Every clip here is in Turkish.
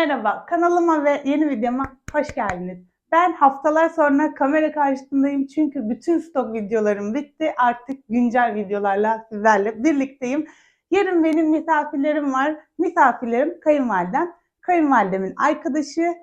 Merhaba, kanalıma ve yeni videoma hoş geldiniz. Ben haftalar sonra kamera karşısındayım çünkü bütün stok videolarım bitti. Artık güncel videolarla sizlerle birlikteyim. Yarın benim misafirlerim var. Misafirlerim kayınvalidem. Kayınvalidemin arkadaşı,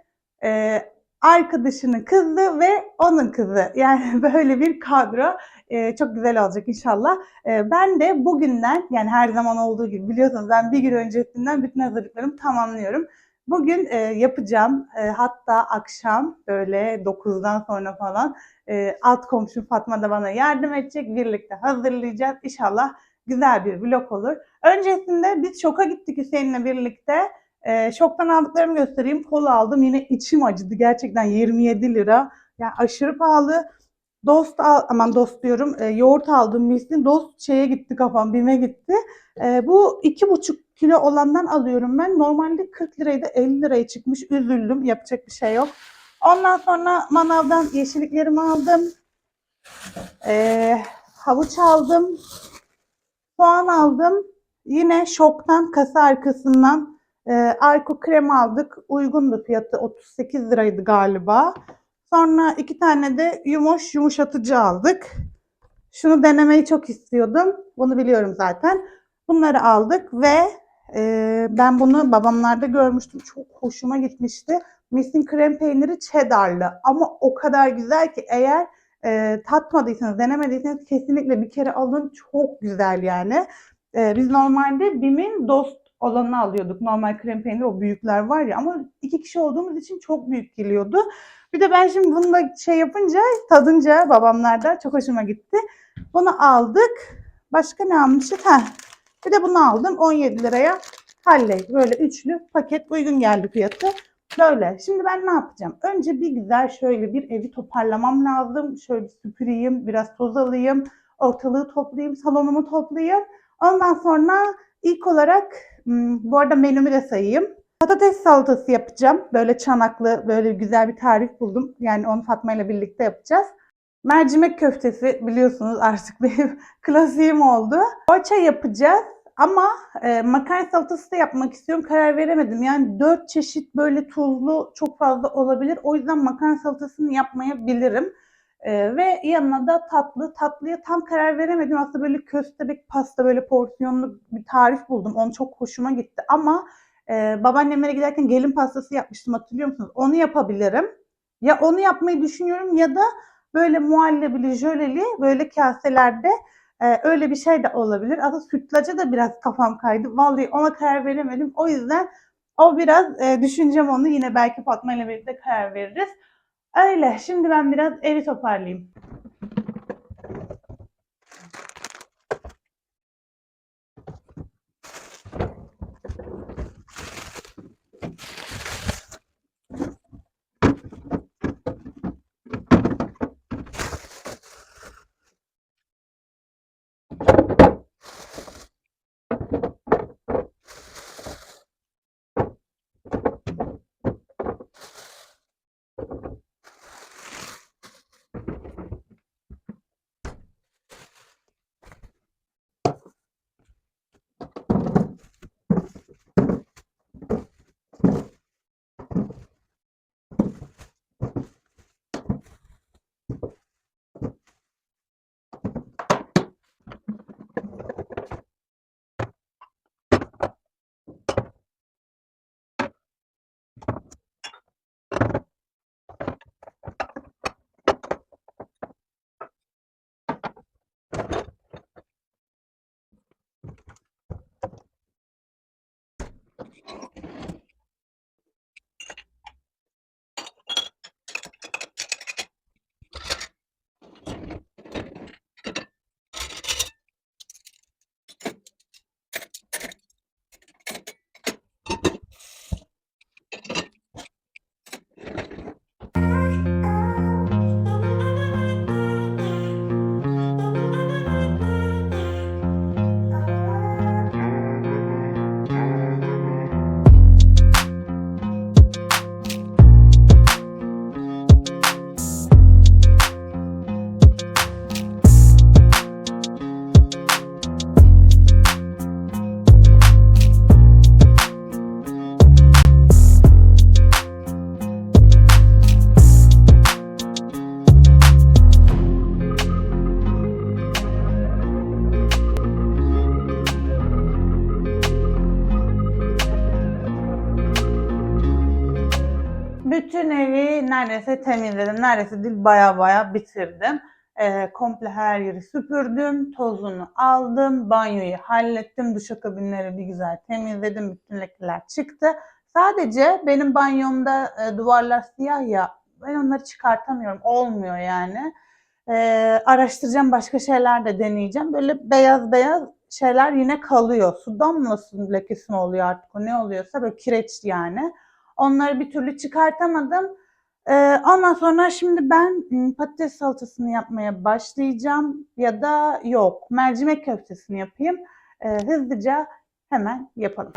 e, arkadaşının kızı ve onun kızı. Yani böyle bir kadro. E, çok güzel olacak inşallah. E, ben de bugünden yani her zaman olduğu gibi biliyorsunuz ben bir gün öncesinden bütün hazırlıklarımı tamamlıyorum. Bugün e, yapacağım e, hatta akşam böyle 9'dan sonra falan e, alt komşum Fatma da bana yardım edecek. Birlikte hazırlayacağız. İnşallah güzel bir vlog olur. Öncesinde biz şoka gittik Hüseyin'le birlikte. E, şoktan aldıklarımı göstereyim. Kola aldım. Yine içim acıdı. Gerçekten 27 lira. Yani aşırı pahalı. Dost al, aman dost diyorum. E, yoğurt aldım misin. Dost şeye gitti kafam, bime gitti. E, bu iki buçuk kilo olandan alıyorum ben. Normalde 40 liraydı 50 liraya çıkmış. Üzüldüm. Yapacak bir şey yok. Ondan sonra manavdan yeşilliklerimi aldım. E, havuç aldım. Soğan aldım. Yine şoktan kasa arkasından e, Arko krem aldık. Uygundu fiyatı 38 liraydı galiba. Sonra iki tane de yumuş yumuşatıcı aldık. Şunu denemeyi çok istiyordum. Bunu biliyorum zaten. Bunları aldık ve e, ben bunu babamlarda görmüştüm. Çok hoşuma gitmişti. Missing krem peyniri cheddarlı ama o kadar güzel ki eğer e, tatmadıysanız, denemediyseniz kesinlikle bir kere alın. Çok güzel yani. E, biz normalde Bim'in dost olanını alıyorduk. Normal krem peyniri o büyükler var ya ama iki kişi olduğumuz için çok büyük geliyordu. Bir de ben şimdi bunu da şey yapınca, tadınca babamlarda çok hoşuma gitti. Bunu aldık. Başka ne almıştık? Ha. Bir de bunu aldım 17 liraya. Halley böyle üçlü paket uygun geldi fiyatı. Böyle. Şimdi ben ne yapacağım? Önce bir güzel şöyle bir evi toparlamam lazım. Şöyle süpüreyim, biraz toz alayım, ortalığı toplayayım, salonumu toplayayım. Ondan sonra ilk olarak hmm, bu arada menümü de sayayım. Patates salatası yapacağım. Böyle çanaklı, böyle güzel bir tarif buldum. Yani onu Fatma ile birlikte yapacağız. Mercimek köftesi biliyorsunuz artık benim klasiğim oldu. Poğaça yapacağız. Ama e, makarna salatası da yapmak istiyorum. Karar veremedim. Yani dört çeşit böyle tuzlu çok fazla olabilir. O yüzden makarna salatasını yapmayabilirim. E, ve yanına da tatlı. Tatlıya tam karar veremedim. Aslında böyle köstebek pasta böyle porsiyonlu bir tarif buldum. Onu çok hoşuma gitti. Ama e, babaannemlere giderken gelin pastası yapmıştım hatırlıyor musunuz? Onu yapabilirim. Ya onu yapmayı düşünüyorum ya da böyle muhallebili, jöleli böyle kaselerde ee, öyle bir şey de olabilir. Aslında sütlaca da biraz kafam kaydı. Vallahi ona karar veremedim. O yüzden o biraz e, düşüneceğim onu. Yine belki Fatma ile birlikte karar veririz. Öyle. Şimdi ben biraz evi toparlayayım. Temizledim. Neredeyse değil baya baya bitirdim. Ee, komple her yeri süpürdüm. Tozunu aldım. Banyoyu hallettim. Duşakabinleri bir güzel temizledim. Bütün lekeler çıktı. Sadece benim banyomda e, duvarlar siyah ya. Ben onları çıkartamıyorum. Olmuyor yani. Ee, araştıracağım başka şeyler de deneyeceğim. Böyle beyaz beyaz şeyler yine kalıyor. Su damlasın lekesi mi oluyor artık o ne oluyorsa böyle kireç yani. Onları bir türlü çıkartamadım. Ee, ondan sonra şimdi ben m, patates salatasını yapmaya başlayacağım ya da yok mercimek köftesini yapayım. Ee, hızlıca hemen yapalım.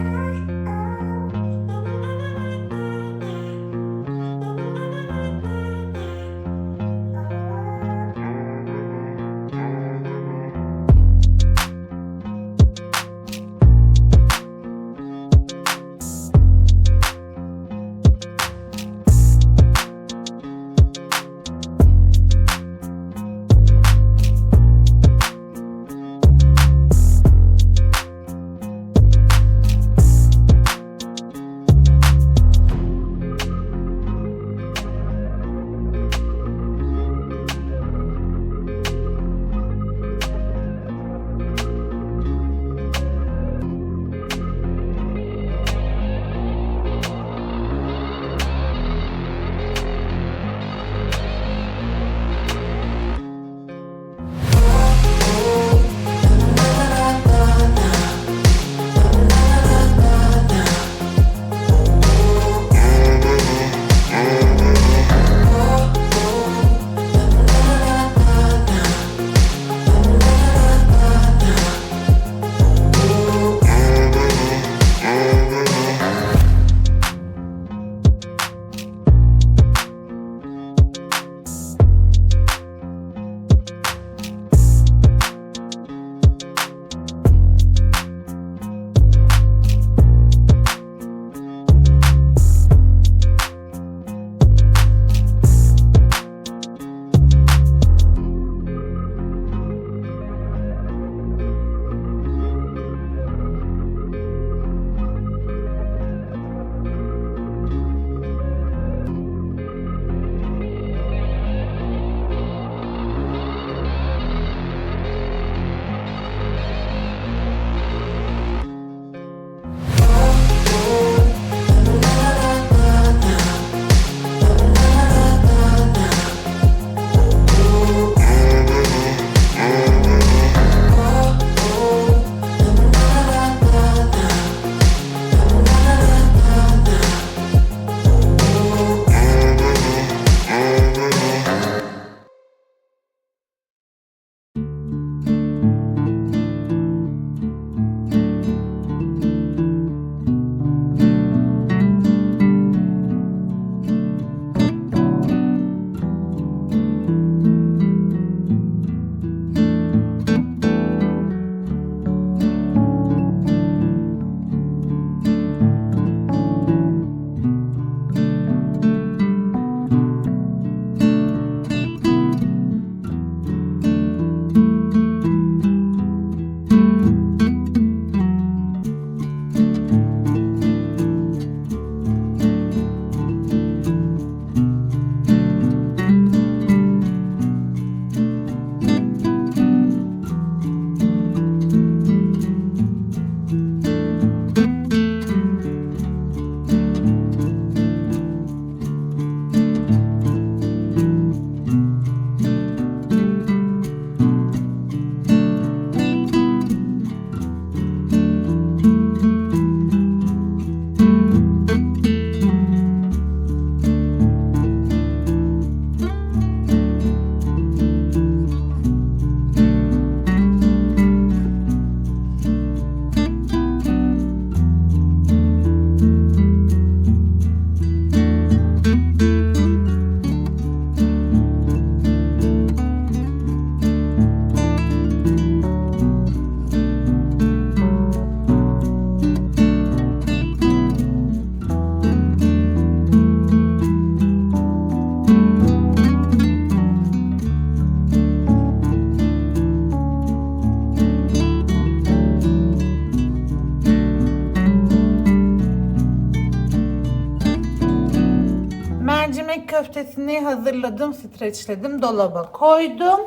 Köftesini hazırladım, streçledim, dolaba koydum.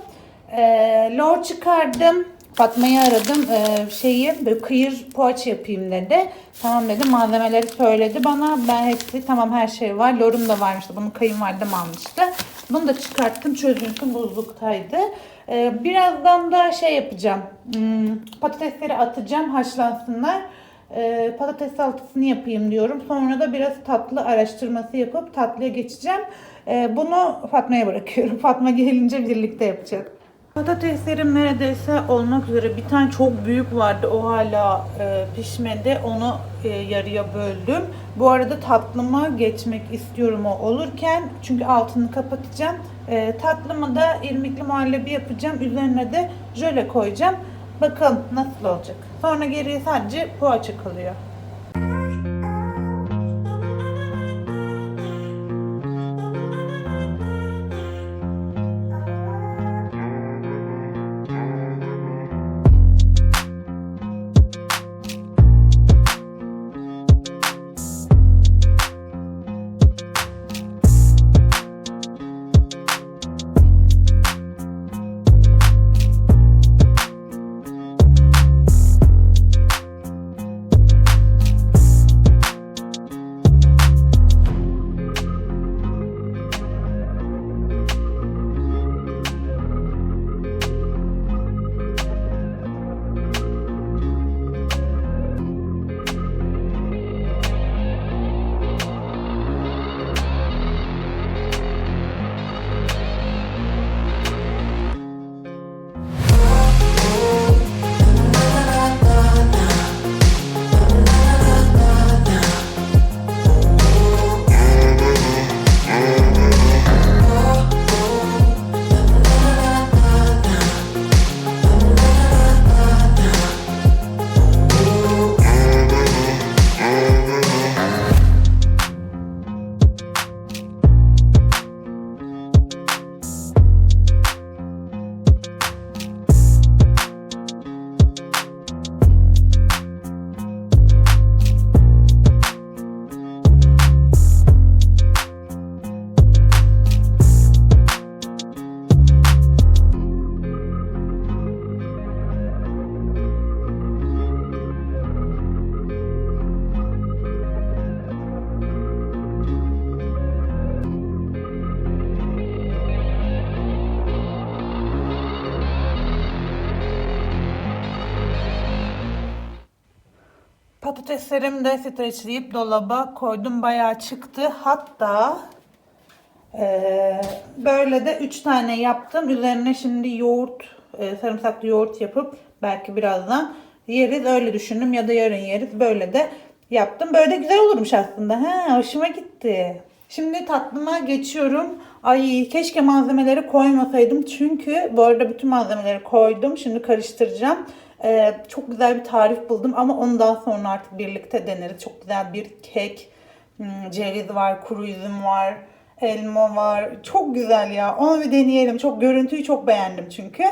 Ee, lor çıkardım. Fatma'yı aradım. Ee, şeyi böyle kıyır poğaça yapayım dedi. Tamam dedi. Malzemeleri söyledi bana. Ben hepsi tamam her şey var. Lorum da varmıştı. Bunu kayınvalidem almıştı. Bunu da çıkarttım. Çözüntüm buzluktaydı. Ee, birazdan da şey yapacağım. Hmm, patatesleri atacağım. Haşlansınlar. Ee, patates salatasını yapayım diyorum. Sonra da biraz tatlı araştırması yapıp tatlıya geçeceğim. Ee, bunu Fatma'ya bırakıyorum. Fatma gelince birlikte yapacak. Patateslerim neredeyse olmak üzere. Bir tane çok büyük vardı. O hala e, pişmedi. Onu e, yarıya böldüm. Bu arada tatlıma geçmek istiyorum o olurken. Çünkü altını kapatacağım. E, tatlımı da irmikli muhallebi yapacağım. Üzerine de jöle koyacağım. Bakalım nasıl olacak. Sonra geriye sadece poğaça kalıyor. Patateslerimi de streçleyip dolaba koydum. Bayağı çıktı. Hatta eee, böyle de 3 tane yaptım. Üzerine şimdi yoğurt, e, sarımsaklı yoğurt yapıp belki birazdan yeriz. Öyle düşündüm ya da yarın yeriz. Böyle de yaptım. Böyle de güzel olurmuş aslında. He, hoşuma gitti. Şimdi tatlıma geçiyorum. Ay keşke malzemeleri koymasaydım. Çünkü bu arada bütün malzemeleri koydum. Şimdi karıştıracağım. Ee, çok güzel bir tarif buldum ama onu daha sonra artık birlikte deneriz. Çok güzel bir kek. Hmm, ceviz var, kuru üzüm var, elma var. Çok güzel ya. Onu bir deneyelim. Çok görüntüyü çok beğendim çünkü.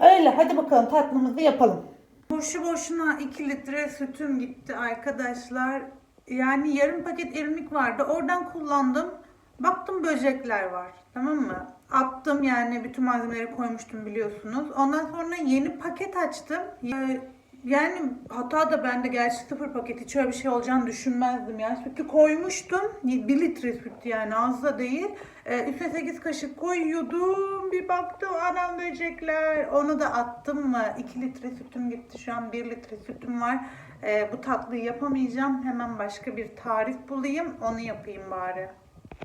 Öyle hadi bakalım tatlımızı yapalım. Boşu boşuna 2 litre sütüm gitti arkadaşlar. Yani yarım paket irmik vardı. Oradan kullandım. Baktım böcekler var. Tamam mı? Attım yani bütün malzemeleri koymuştum biliyorsunuz. Ondan sonra yeni paket açtım. Ee, Yani hata da bende gerçi sıfır paket hiç öyle bir şey olacağını düşünmezdim. Yani sütü koymuştum. 1 litre süt yani az da değil. Ee, üstüne 8 kaşık koyuyordum. Bir baktım anam böcekler. Onu da attım mı? 2 litre sütüm gitti. Şu an 1 litre sütüm var. Ee, bu tatlıyı yapamayacağım. Hemen başka bir tarif bulayım. Onu yapayım bari.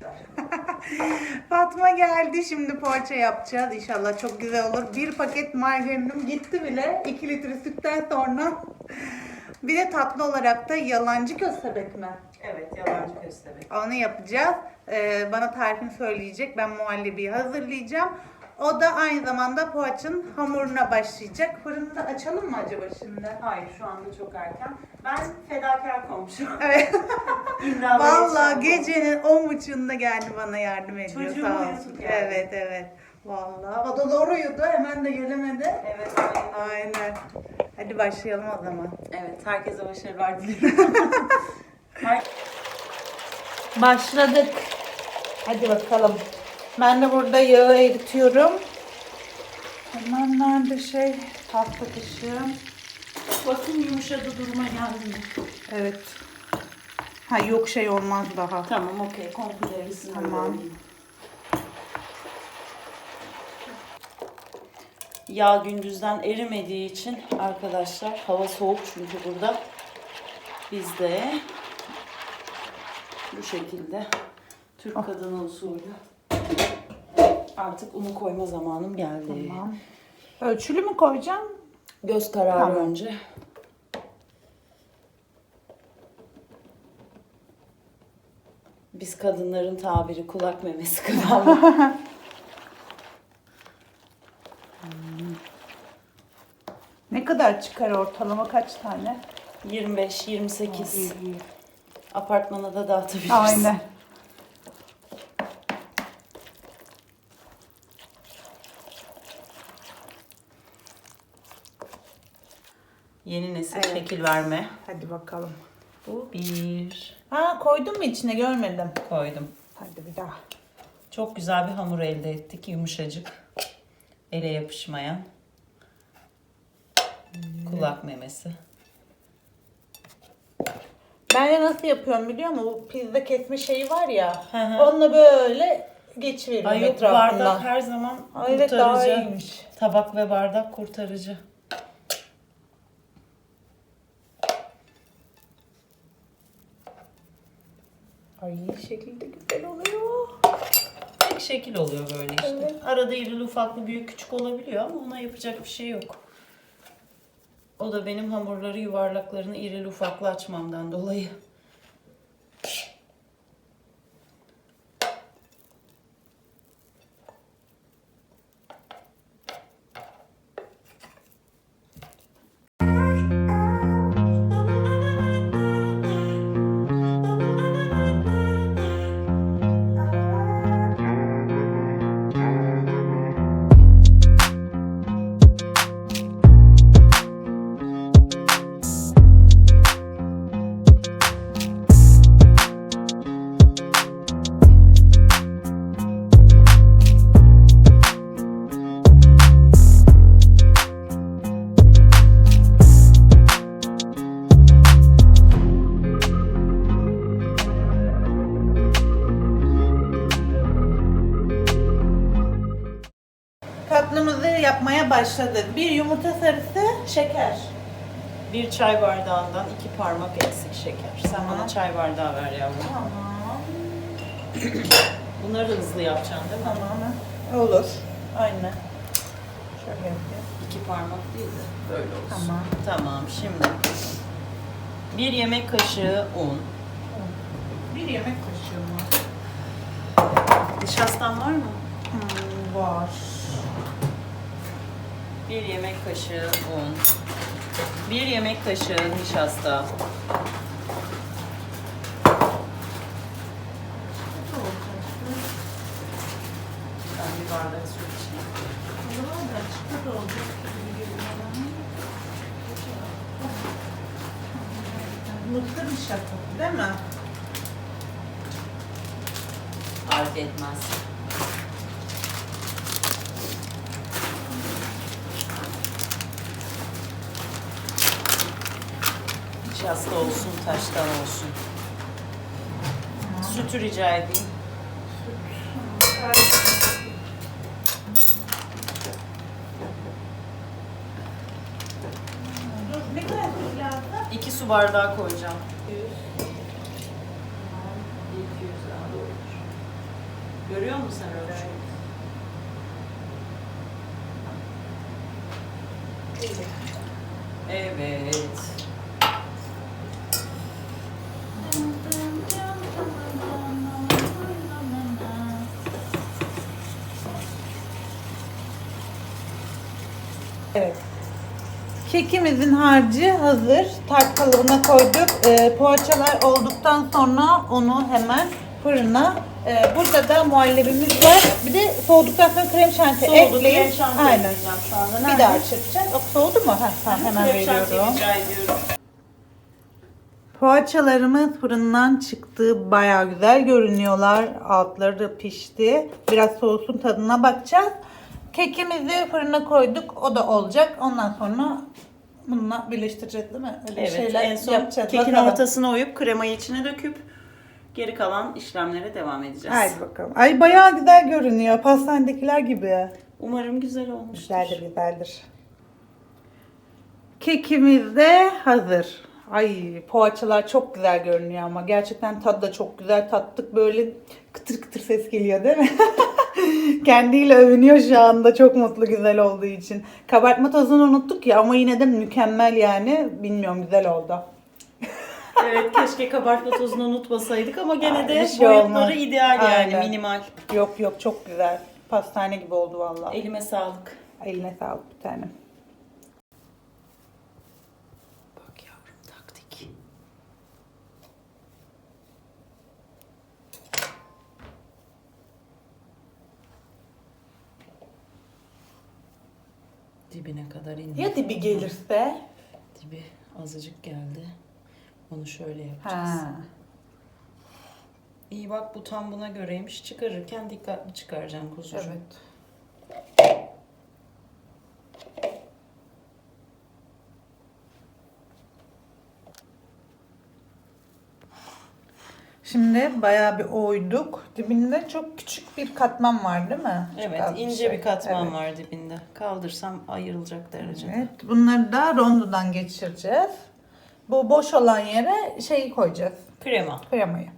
Fatma geldi. Şimdi poğaça yapacağız. İnşallah çok güzel olur. Bir paket margarinim gitti bile. 2 litre sütten sonra. Bir de tatlı olarak da yalancı köstebek mi? Evet, yalancı köstebek. Onu yapacağız. Ee, bana tarifini söyleyecek. Ben muhallebiyi hazırlayacağım. O da aynı zamanda poğaçanın hamuruna başlayacak. Fırını da açalım mı acaba şimdi? Hayır, şu anda çok erken. Ben fedakar komşum. Evet. Yetişen gecenin on buçuğunda geldi bana yardım ediyor Çocuğumu sağ olsun. yani. Evet evet. Vallahi o da doğru uyudu hemen de gelemedi. Evet, aynen. Aynen. Hadi başlayalım o zaman. Evet, herkese başarılar diliyorum. Her- Başladık. Hadi bakalım. Ben de burada yağı eritiyorum. Hemen nerede şey tahta kaşığım. Bakın yumuşadı duruma geldi? Evet. Ha yok şey olmaz daha. Tamam okey. Komple erisin. Tamam. Yağ gündüzden erimediği için arkadaşlar hava soğuk çünkü burada. Biz de bu şekilde Türk kadını usulü artık unu koyma zamanım geldi. Tamam. Ölçülü mü koyacağım? Göz kararı Tamam. önce. Biz kadınların tabiri kulak memesi kıvamı. Ne kadar çıkar ortalama kaç tane? 25-28 İyi, iyi. apartmana da dağıtabiliriz. Aynen. Yeni nesil Evet. şekil verme. Hadi bakalım. Bu bir. Ha koydun mu içine görmedim. Koydum. Hadi bir daha. Çok güzel bir hamur elde ettik. Yumuşacık. Ele yapışmayan. Kulak memesi. Ben de nasıl yapıyorum biliyor musun? Bu pizza kesme şeyi var ya. Hı hı. onunla böyle geçiveriyorum Ay yok etrafından. bardak her zaman Ay, evet daha kurtarıcı. iyiymiş. Tabak ve bardak kurtarıcı. Ay şekilde güzel oluyor. Tek şekil oluyor böyle işte. Evet. Arada irili ufaklı büyük küçük olabiliyor ama ona yapacak bir şey yok. O da benim hamurları yuvarlaklarını irili ufaklı açmamdan dolayı. Başladık. Bir yumurta sarısı, şeker. Bir çay bardağından iki parmak eksik şeker. Sen Tamam. bana çay bardağı ver yavrum. Tamam. Bunları hızlı yapacaksın değil mi? Tamam. Olur. Aynen. Şöyle yapayım. İki parmak değil de böyle olsun. Tamam. Tamam şimdi. Bir yemek kaşığı un. Bir yemek kaşığı mı? Nişastan var mı? Hmm, var. Bir yemek kaşığı un. Bir yemek kaşığı nişasta. Bir bardak su içeyim. Mısır nişastası değil mi? Fark etmez. Nişasta olsun, taştan olsun. Sütü rica edeyim. Ne kadar süt lazım? İki su bardağı koyacağım. 200 daha doğrudur. Görüyor musun sen ölçüyü? Evet. Kekimizin harcı hazır. Tart kalıbına koyduk. Ee, poğaçalar olduktan sonra onu hemen fırına. Ee, burada da muhallebimiz var. Bir de soğuduktan sonra krem şanti Soğudu, ekleyip. krem şanti Aynen. ekleyeceğim şu anda. Bir Nerede? daha çırpacağız. O soğudu mu? Heh, tamam hemen Krem şanti veriyorum. rica ediyorum. Poğaçalarımız fırından çıktı. Baya güzel görünüyorlar. Altları da pişti. Biraz soğusun tadına bakacağız. Kekimizi fırına koyduk. O da olacak. Ondan sonra bununla birleştireceğiz değil mi? Öyle Evet şeyler en son yapacağız. kekin Bakalım. ortasına oyup kremayı içine döküp geri kalan işlemlere devam edeceğiz. Haydi bakalım. Ay bayağı güzel görünüyor. Pastanedekiler gibi. Umarım güzel olmuştur. Güzeldir güzeldir. Kekimiz de hazır. Ay poğaçalar çok güzel görünüyor ama gerçekten tadı da çok güzel. Tattık böyle kıtır kıtır ses geliyor değil mi? Kendiyle övünüyor şu anda çok mutlu güzel olduğu için. Kabartma tozunu unuttuk ya ama yine de mükemmel yani. Bilmiyorum güzel oldu. Evet keşke kabartma tozunu unutmasaydık ama gene de şey boyutları olmaz. ideal yani Aynen. minimal. Yok yok çok güzel. Pastane gibi oldu vallahi. Elime sağlık. Eline sağlık bir tanem. Dibine kadar indi. Ya dibi gelirse? Dibi azıcık geldi. Onu şöyle yapacağız. Ha. İyi bak bu tam buna göreymiş. Çıkarırken dikkatli çıkaracaksın kuzucuğum. Evet. Şimdi bayağı bir oyduk. Dibinde çok küçük bir katman var değil mi? Çok Evet az ince şey. bir katman Evet. var dibinde. Kaldırsam ayrılacak derecede. Evet. Bunları da rondodan geçireceğiz. Bu boş olan yere şeyi koyacağız. Krema. Kremayı.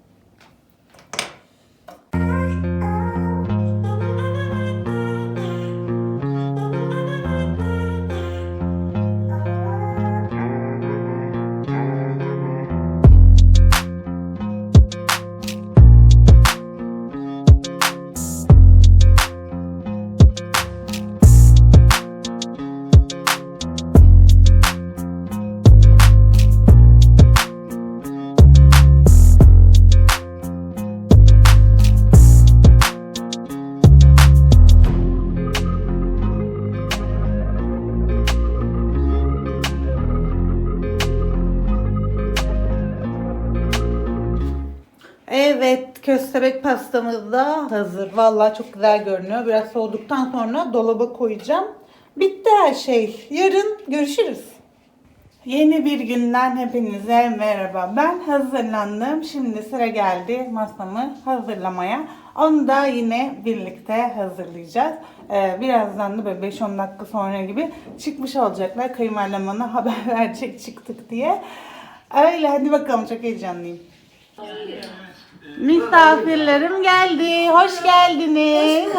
Pastamız da hazır. Vallahi çok güzel görünüyor. Biraz soğuduktan sonra dolaba koyacağım. Bitti her şey. Yarın görüşürüz. Yeni bir günden hepinize merhaba. Ben hazırlandım. Şimdi sıra geldi masamı hazırlamaya. Onu da yine birlikte hazırlayacağız. Ee, birazdan da böyle 5-10 dakika sonra gibi çıkmış olacaklar. Kayınvalidem bana haber verecek çıktık diye. Öyle hadi bakalım çok heyecanlıyım. Misafirlerim geldi. Hoş geldiniz.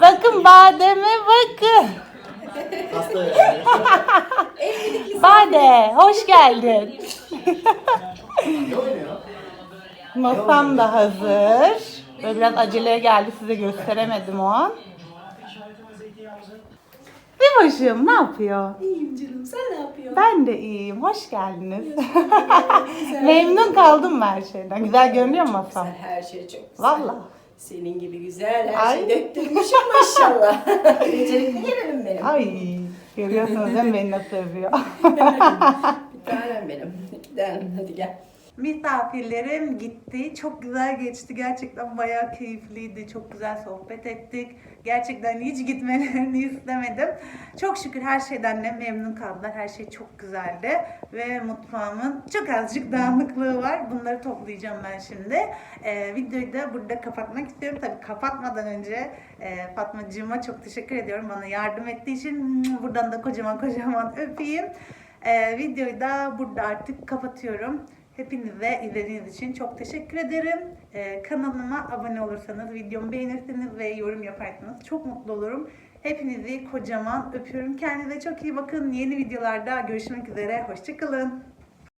bakın bademe bakın. Bade hoş geldin. Masam da hazır. Böyle biraz aceleye geldi size gösteremedim o an. Bir başım ne yapıyor? İyiyim canım. Sen ne yapıyorsun? Ben de iyiyim. Hoş geldiniz. Memnun kaldım ben her şeyden. Güzel görünüyor mu masam? Sen her şey çok güzel. Valla. Senin gibi güzel her Ay. şeyi döktürmüşüm maşallah. Becerikli gelinim benim. Ay görüyorsunuz değil mi beni nasıl övüyor. Bir tanem benim. Giden hadi gel. Misafirlerim gitti. Çok güzel geçti. Gerçekten bayağı keyifliydi. Çok güzel sohbet ettik. Gerçekten hiç gitmelerini istemedim. Çok şükür her şeyden de memnun kaldılar. Her şey çok güzeldi. Ve mutfağımın çok azıcık dağınıklığı var. Bunları toplayacağım ben şimdi. Ee, videoyu da burada kapatmak istiyorum. Tabii kapatmadan önce e, Fatmacığıma çok teşekkür ediyorum. Bana yardım ettiği için buradan da kocaman kocaman öpeyim. Ee, videoyu da burada artık kapatıyorum. Hepinize izlediğiniz için çok teşekkür ederim. Ee, kanalıma abone olursanız, videomu beğenirseniz ve yorum yaparsanız çok mutlu olurum. Hepinizi kocaman öpüyorum. Kendinize çok iyi bakın. Yeni videolarda görüşmek üzere. Hoşçakalın.